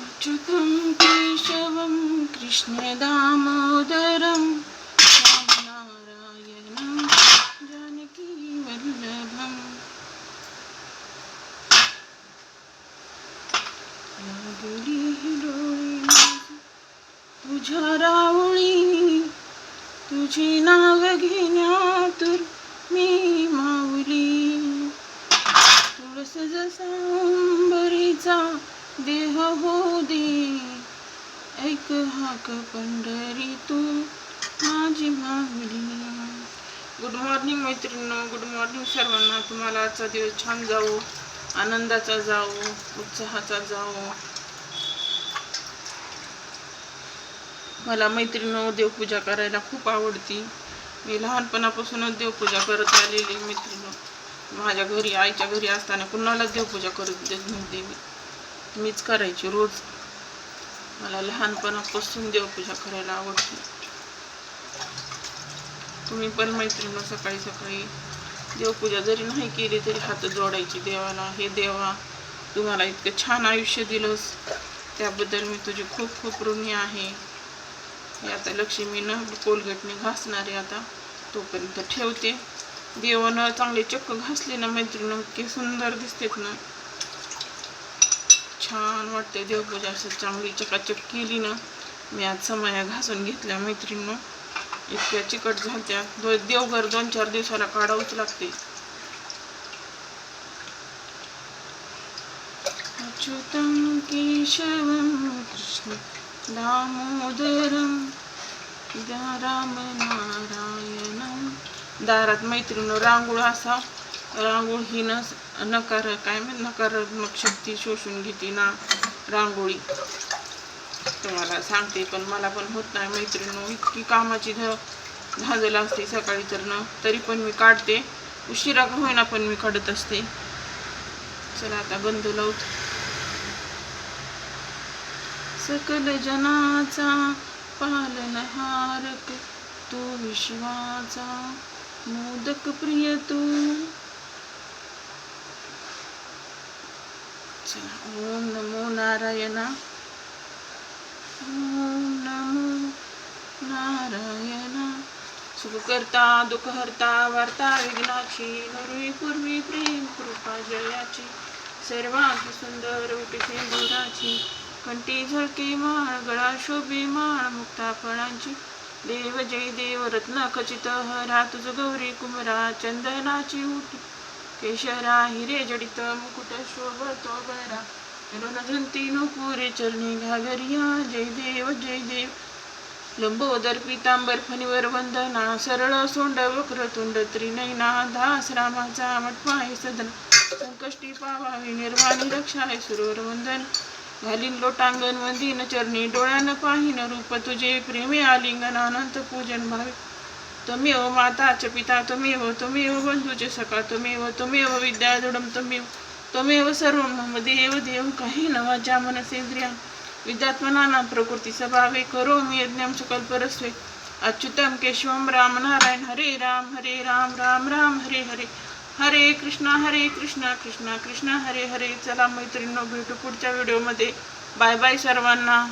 अच्युतं केशवं कृष्णदामोदरं रामनारायणं जानकीवल्लभम् लागली हिरोळी तुझ्या रावळी तुझी नाव घेण्यातुर मी माऊली। तुळस जसा अंबरीचा देह हो दे ऐक हाक पंढरी तू माझी मागणी गुड मॉर्निंग मैत्रिणी गुड मॉर्निंग सर्वांना. तुम्हाला आजचा दिवस छान जावो आनंदाचा जावो उत्साहाचा जावो. मला मैत्रिणीनं देवपूजा करायला खूप आवडती. मी लहानपणापासूनच देवपूजा करत आलेली मैत्रिणी माझ्या घरी आईच्या घरी असताना कुणालाच देवपूजा करत देत नव्हती मी. मीच करायची रोज. मला लहानपणापासून देवपूजा करायला आवडते. तुम्ही पण मैत्रिणी सकाळी सकाळी देवपूजा जरी नाही केली तरी हात जोडायची देवाला हे देवा तुम्हाला इतकं छान आयुष्य दिलंस. त्याबद्दल मी तुझी खूप खूप ऋणी आहे. हे आता लक्ष्मीनं कोलगेटने घासणारे आता तोपर्यंत ठेवते. देवानं चांगले चक्क घासले ना मैत्रिणी इतके सुंदर दिसतेत ना. छान वाटते देवपूजा असं चांगली चकाचक केली ना. मी आज समाया घासून घेतल्या मैत्रिणीनं. इतक्या चिकट झाल्या दो देवघर दोन चार दिवसाला काढावंच लागते. अच्युतम केशवं कृष्ण दाराम नारायण दारात मैत्रिणी रांगोळ असा. रांगोळ ही न नकार काय म्हण नकारात्मक शक्ती शोषून घेते ना रांगोळी. तुम्हाला सांगते पण मला पण होत नाही मैत्रिणी इतकी कामाची ध धाजल असते सकाळी तर न तरी पण मी काढते. उशिरा का होईना पण मी काढत असते. चला आता गंध लावत. सकल जनाचा पालनहारक तू विश्वाचा मोदक प्रिय तू. ओम नमो नारायणा ओम नमो नारायणा सुखकर्ता दुःखहर्ता वार्ता विघ्नाची नरुई पूर्वी प्रेम कृपा जयाची सर्वांची सुंदर उटी सिंदुराची कंठी झळके माळ गळा शोभे माळ मुक्ता फळांची देव जय देव रत्न खचित हरा तुझ गौरी कुमरा चंदनाची उटी केशरा हिरे जडित मुकुट शोभतो बरा धंती नुपुरे चरणी घागरिया जय देव जय देव लंबोदर पितांबर फणीवर वंदना सरळ सोंड वक्रतुंड त्रिनयना दास रामाचा मटपाय सदन संकष्टी पावावी निर्वाणी रक्षाय सुरवर वंदन घालीन लोटांगण वंदीन चरणी डोळ्यानं पाहिन रूप तुझे प्रेमे आलिंगन अनंत पूजन भावे तुम्ही माता माताच पिता तुम्ही हो तुम्ही हो बंधूचे सखा त्वमेव त्वमेव विद्याधुडम त्वमेव त्वमेव सर्व मम देव देव काही नवाच्या मनसेंद्रिया विद्यात्मना प्रकृती स्वभावे करो मी यज्ञम सकल्परस्वे। अच्युतम केशवम राम नारायण हरे राम हरे राम राम राम हरे हरे। हरे कृष्णा हरे कृष्णा कृष्णा कृष्णा हरे हरे। चला मैत्रिणी भेटू पुढच्या व्हिडिओमध्ये। बाय बाय सर्वांना।